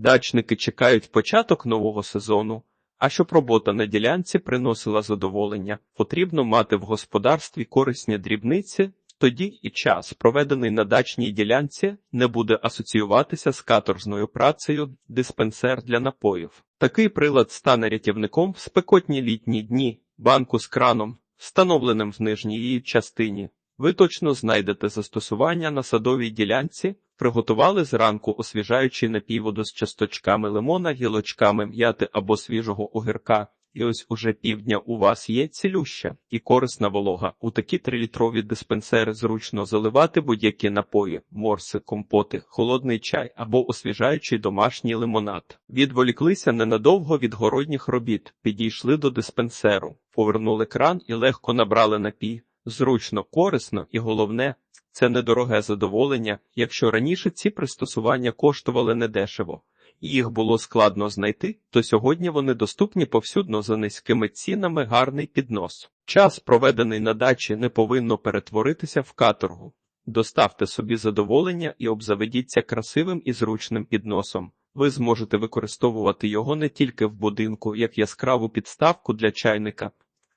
Дачники чекають початок нового сезону. А щоб робота на ділянці приносила задоволення, потрібно мати в господарстві корисні дрібниці. Тоді і час, проведений на дачній ділянці, не буде асоціюватися з каторжною працею диспенсер для напоїв. Такий прилад стане рятівником в спекотні літні дні, банку з краном, встановленим в нижній її частині. Ви точно знайдете застосування на садовій ділянці, приготували зранку освіжаючий напій воду з часточками лимона, гілочками м'яти або свіжого огірка. І ось уже півдня у вас є цілюща і корисна волога. У такі трилітрові диспенсери зручно заливати будь-які напої, морси, компоти, холодний чай або освіжаючий домашній лимонад. Відволіклися ненадовго від городніх робіт, підійшли до диспенсеру, повернули кран і легко набрали напій. Зручно, корисно і головне, це недороге задоволення, якщо раніше ці пристосування коштували недешево їх було складно знайти, то сьогодні вони доступні повсюдно за низькими цінами гарний піднос. Час, проведений на дачі, не повинно перетворитися в каторгу. Доставте собі задоволення і обзаведіться красивим і зручним підносом. Ви зможете використовувати його не тільки в будинку як яскраву підставку для чайника,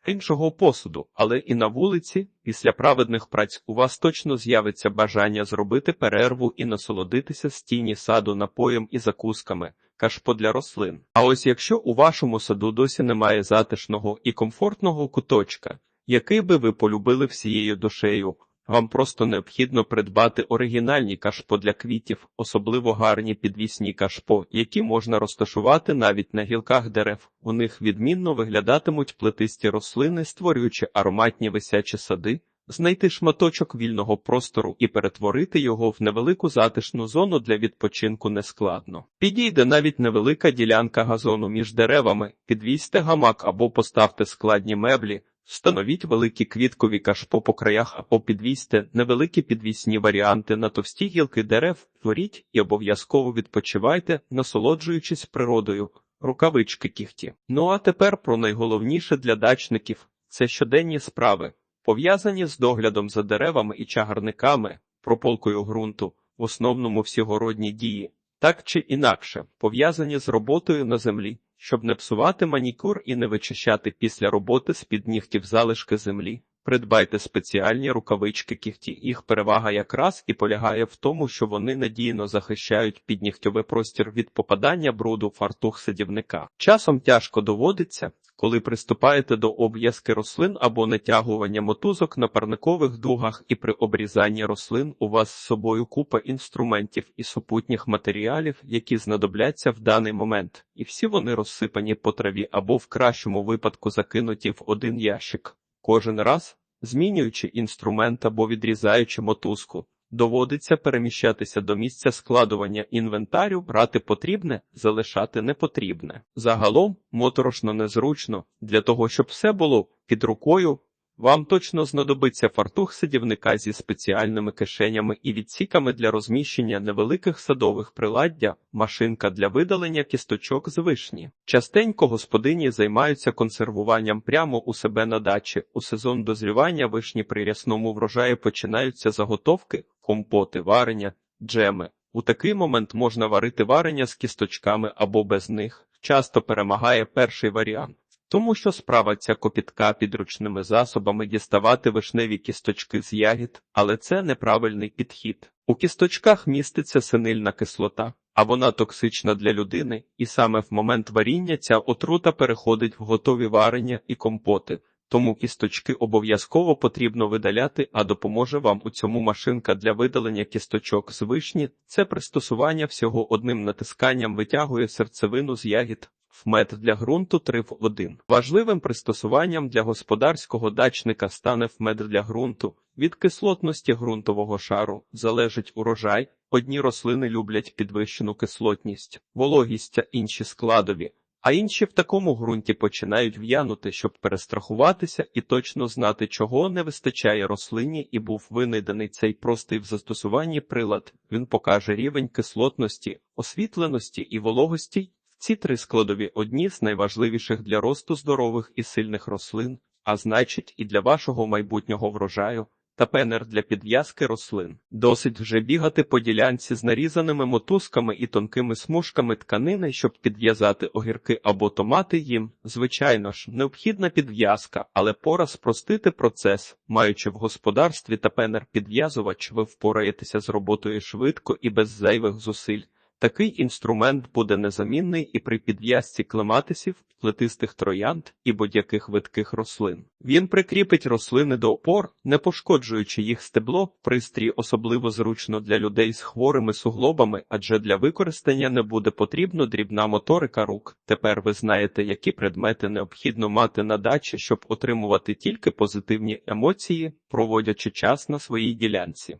іншого посуду, але і на вулиці, після праведних праць у вас точно з'явиться бажання зробити перерву і насолодитися стіні саду напоєм і закусками, кашпо для рослин. А ось якщо у вашому саду досі немає затишного і комфортного куточка, який би ви полюбили всією душею, вам просто необхідно придбати оригінальні кашпо для квітів, особливо гарні підвісні кашпо, які можна розташувати навіть на гілках дерев. У них відмінно виглядатимуть плетисті рослини, створюючи ароматні висячі сади. Знайти шматочок вільного простору і перетворити його в невелику затишну зону для відпочинку нескладно. Підійде навіть невелика ділянка газону між деревами, підвісьте гамак або поставте складні меблі, Встановіть великі квіткові кашпо по краях або підвісьте невеликі підвісні варіанти на товсті гілки дерев, творіть і обов'язково відпочивайте, насолоджуючись природою, рукавички кіхті. Ну а тепер про найголовніше для дачників це щоденні справи, пов'язані з доглядом за деревами і чагарниками, прополкою ґрунту, в основному всігородні дії, так чи інакше, пов'язані з роботою на землі щоб не псувати манікюр і не вичищати після роботи з під нігтів залишки землі. Придбайте спеціальні рукавички кігті. Їх перевага якраз і полягає в тому, що вони надійно захищають піднігтьовий простір від попадання бруду фартух садівника. Часом тяжко доводиться, коли приступаєте до обв'язки рослин або натягування мотузок на парникових дугах, і при обрізанні рослин у вас з собою купа інструментів і супутніх матеріалів, які знадобляться в даний момент, і всі вони розсипані по траві або в кращому випадку закинуті в один ящик. Кожен раз, змінюючи інструмент або відрізаючи мотузку, доводиться переміщатися до місця складування інвентарю, брати потрібне, залишати непотрібне. Загалом моторошно незручно для того, щоб все було під рукою. Вам точно знадобиться фартух садівника зі спеціальними кишенями і відсіками для розміщення невеликих садових приладдя, машинка для видалення кісточок з вишні. Частенько господині займаються консервуванням прямо у себе на дачі. У сезон дозрівання вишні при рясному врожаї починаються заготовки, компоти, варення, джеми. У такий момент можна варити варення з кісточками або без них. Часто перемагає перший варіант. Тому що справа ця копітка підручними засобами діставати вишневі кісточки з ягід, але це неправильний підхід. У кісточках міститься синильна кислота, а вона токсична для людини, і саме в момент варіння ця отрута переходить в готові варення і компоти. Тому кісточки обов'язково потрібно видаляти, а допоможе вам у цьому машинка для видалення кісточок з вишні. Це пристосування всього одним натисканням витягує серцевину з ягід. Вмет для ґрунту 3 в 1. Важливим пристосуванням для господарського дачника стане вмет для ґрунту. Від кислотності ґрунтового шару залежить урожай. Одні рослини люблять підвищену кислотність, вологість та інші складові, а інші в такому ґрунті починають в'янути, щоб перестрахуватися і точно знати, чого не вистачає рослині, і був винайдений цей простий в застосуванні прилад. Він покаже рівень кислотності, освітленості і вологості. Ці три складові одні з найважливіших для росту здорових і сильних рослин, а значить, і для вашого майбутнього врожаю. та пенер для підв'язки рослин. Досить вже бігати по ділянці з нарізаними мотузками і тонкими смужками тканини, щоб підв'язати огірки або томати їм. Звичайно ж, необхідна підв'язка, але пора спростити процес. Маючи в господарстві та пенер підв'язувач, ви впораєтеся з роботою швидко і без зайвих зусиль. Такий інструмент буде незамінний і при підв'язці клематисів, плетистих троянд і будь-яких видких рослин. Він прикріпить рослини до опор, не пошкоджуючи їх стебло, пристрій особливо зручно для людей з хворими суглобами, адже для використання не буде потрібно дрібна моторика рук. Тепер ви знаєте, які предмети необхідно мати на дачі, щоб отримувати тільки позитивні емоції, проводячи час на своїй ділянці.